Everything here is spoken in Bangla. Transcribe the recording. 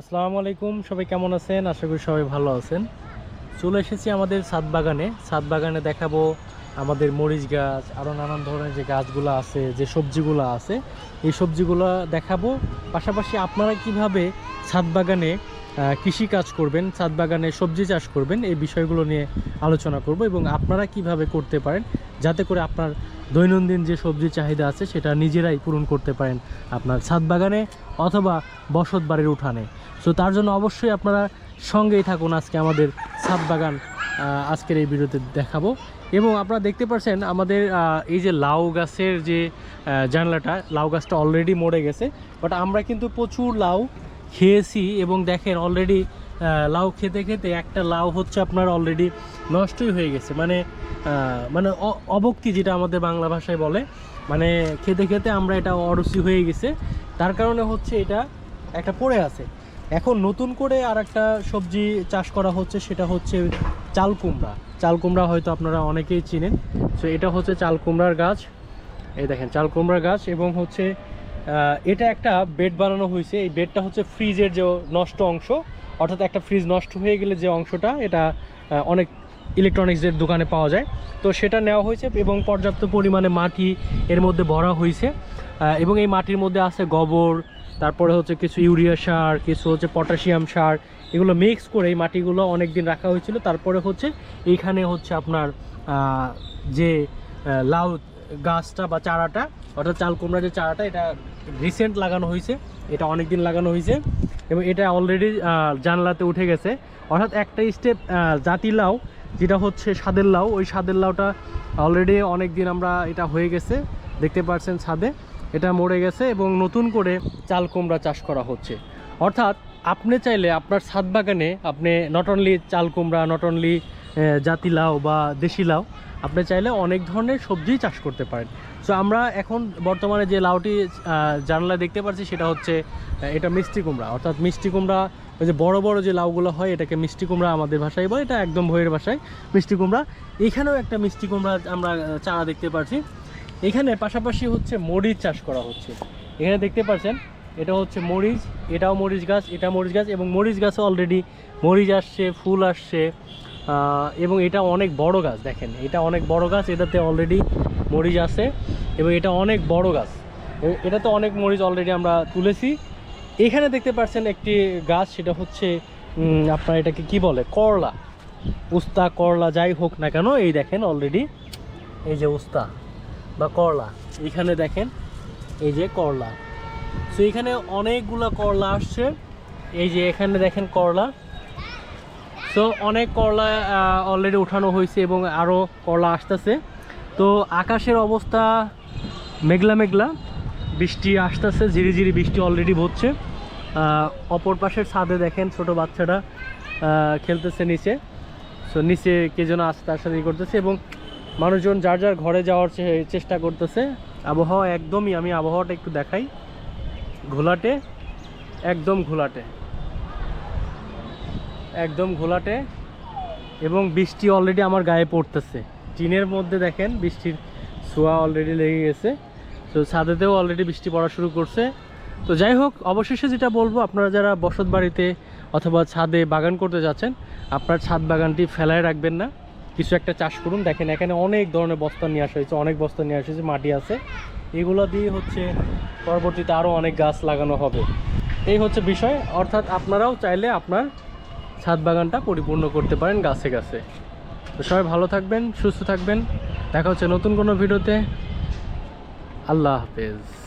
আসসালামু আলাইকুম, সবাই কেমন আছেন? আশা করি সবাই ভালো আছেন। চলে এসেছি আমাদের ছাদ বাগানে। ছাদ বাগানে দেখাবো আমাদের মরিচ গাছ আরও নানান ধরনের যে গাছগুলো আছে, যে সবজিগুলো আছে, এই সবজিগুলো দেখাবো। পাশাপাশি আপনারা কীভাবে ছাদ বাগানে কৃষি কাজ করবেন, ছাদ বাগানে সবজি চাষ করবেন, এই বিষয়গুলো নিয়ে আলোচনা করব এবং আপনারা কীভাবে করতে পারেন, যাতে করে আপনার দৈনন্দিন যে সবজি চাহিদা আছে, সেটা নিজেরাই পূরণ করতে পারেন আপনার ছাদ বাগানে অথবা বসত বাড়ির উঠানে। সো তার জন্য অবশ্যই আপনারা সঙ্গেই থাকুন আজকে আমাদের ছাদ বাগান আজকের এই ভিডিওতে দেখাবো। এবং আপনারা দেখতে পাচ্ছেন আমাদের এই যে লাউ গাছের যে জানলাটা, লাউ গাছটা অলরেডি মরে গেছে বাট আমরা কিন্তু প্রচুর লাউ খেয়েছি এবং দেখেন অলরেডি লাউ খেতে খেতে একটা লাউ হচ্ছে আপনার অলরেডি নষ্টই হয়ে গেছে। মানে মানে অবক্তি যেটা আমাদের বাংলা ভাষায় বলে মানে খেতে খেতে আমরা এটা অরুচি হয়ে গেছে। তার কারণে হচ্ছে এটা একটা পড়ে আছে। এখন নতুন করে আর একটা সবজি চাষ করা হচ্ছে, সেটা হচ্ছে চাল কুমড়া। চাল কুমড়া হয়তো আপনারা অনেকেই চিনেন। সো এটা হচ্ছে চাল কুমড়ার গাছ। এই দেখেন, চাল কুমড়ার গাছ এবং হচ্ছে এটা একটা বেড বানানো হয়েছে। এই বেডটা হচ্ছে ফ্রিজের যে নষ্ট অংশ, অর্থাৎ একটা ফ্রিজ নষ্ট হয়ে গেলে যে অংশটা, এটা অনেক ইলেকট্রনিক্সের দোকানে পাওয়া যায়। তো সেটা নেওয়া হয়েছে এবং পর্যাপ্ত পরিমাণে মাটি এর মধ্যে ভরা হয়েছে। এবং এই মাটির মধ্যে আছে গোবর তারপরে হচ্ছে কিছু ইউরিয়া সার, কিছু হচ্ছে পটাশিয়াম সার, এগুলো মিক্স করে এই মাটিগুলো অনেক দিন রাখা হয়েছিল। তারপরে হচ্ছে এইখানে হচ্ছে আপনার যে লাউ গাছটা বা চারাটা, অর্থাৎ চাল কুমড়া যে চারাটা, এটা রিসেন্ট লাগানো হয়েছে। এটা অনেক দিন লাগানো হয়েছে এবং এটা অলরেডি জানলাতে উঠে গেছে। অর্থাৎ একটা স্টেপ জাতি লাউ, যেটা হচ্ছে সাদের লাউ, ওই সাদের লাউটা অলরেডি অনেক দিন আমরা এটা হয়ে গেছে। দেখতে পাচ্ছেন ছাদে এটা মরে গেছে এবং নতুন করে চাল কুমড়া চাষ করা হচ্ছে। অর্থাৎ আপনি চাইলে আপনার ছাদ বাগানে আপনি নট অনলি চাল কুমড়া নট অনলি জাতি লাউ বা দেশি লাউ, আপনি চাইলে অনেক ধরনের সবজি চাষ করতে পারেন। সো আমরা এখন বর্তমানে যে লাউটি জানলা দেখতে পাচ্ছি সেটা হচ্ছে এটা মিষ্টি কুমড়া। অর্থাৎ মিষ্টি কুমড়া, ওই যে বড় বড় যে লাউগুলো হয়, এটাকে মিষ্টি কুমড়া আমাদের ভাষায় বলে, এটা একদম ভয়ের ভাষায় মিষ্টি কুমড়া। এখানেও একটা মিষ্টি কুমড়া আমরা চারা দেখতে পাচ্ছি এখানে পাশাপাশি হচ্ছে মরিচ চাষ করা হচ্ছে। এখানে দেখতে পাচ্ছেন, এটা হচ্ছে মরিচ, এটাও মরিচ গাছ, এটা মরিচ গাছ এবং মরিচ গাছে অলরেডি মরিচ আসছে, ফুল আসছে এবং এটা অনেক বড় গাছ, দেখেন, এটা অনেক বড় গাছ, এটাতে অলরেডি মরিচ আছে এবং এটা অনেক বড় গাছ। এটাতে অনেক মরিচ অলরেডি আমরা তুলেছি। এখানে দেখতে পাচ্ছেন একটি গাছ, সেটা হচ্ছে আপনার এটাকে কি বলে? করলা। উস্তা করলা, যাই হোক না কেন, এই দেখেন অলরেডি এই যে উস্তা। বা করলা। এখানে দেখেন এই যে করলা। সো এখানে অনেকগুলো করলা আসছে। এই যে এখানে দেখেন করলা। সো অনেক করলা অলরেডি উঠানো হয়েছে এবং আরও করলা আসতেছে। তো আকাশের অবস্থা মেঘলা মেঘলা। বৃষ্টি আসতেছে ঝিরি ঝিরি বৃষ্টি অলরেডি হচ্ছে। অপর পাশের ছাদে দেখেন ছোট বাচ্চাটা আহ, খেলতেছে নিচে। সো নিচে কে যেন আসতে সাথে করতেছে এবং মানুষজন যার যার ঘরে যাওয়ার চেষ্টা করতেছে। আবহাওয়া একদমই আমি আবহাওয়াটা একটু দেখাই। ঘোলাটে, একদম ঘোলাটে। একদম ঘোলাটে এবং বৃষ্টি অলরেডি আমার গায়ে পড়তেছে। টিনের মধ্যে দেখেন বৃষ্টির ছোঁয়া অলরেডি লেগে গেছে। তো ছাদেতেও অলরেডি বৃষ্টি পড়া শুরু করছে। তো যাই হোক, অবশেষে যেটা বলব, আপনারা যারা বসত বাড়িতে অথবা ছাদে বাগান করতে যাচ্ছেন, আপনার ছাদ বাগানটি ফেলায় রাখবেন না। কিছু একটা চাষ করুন। দেখেন, এখানে অনেক ধরনের বস্তা নিয়ে আসা হয়েছে, অনেক বস্তা নিয়ে আসা হয়েছে, মাটি আছে। এগুলো দিয়ে হচ্ছে পরবর্তীতে আরও অনেক গাছ লাগানো হবে। এই হচ্ছে বিষয়। অর্থাৎ আপনারাও চাইলে আপনার ছাদ বাগানটা পরিপূর্ণ করতে পারেন গাছে গাছে। তো সবাই ভালো থাকবেন, সুস্থ থাকবেন। দেখা হচ্ছে নতুন কোনো ভিডিওতে। আল্লাহ হাফেজ।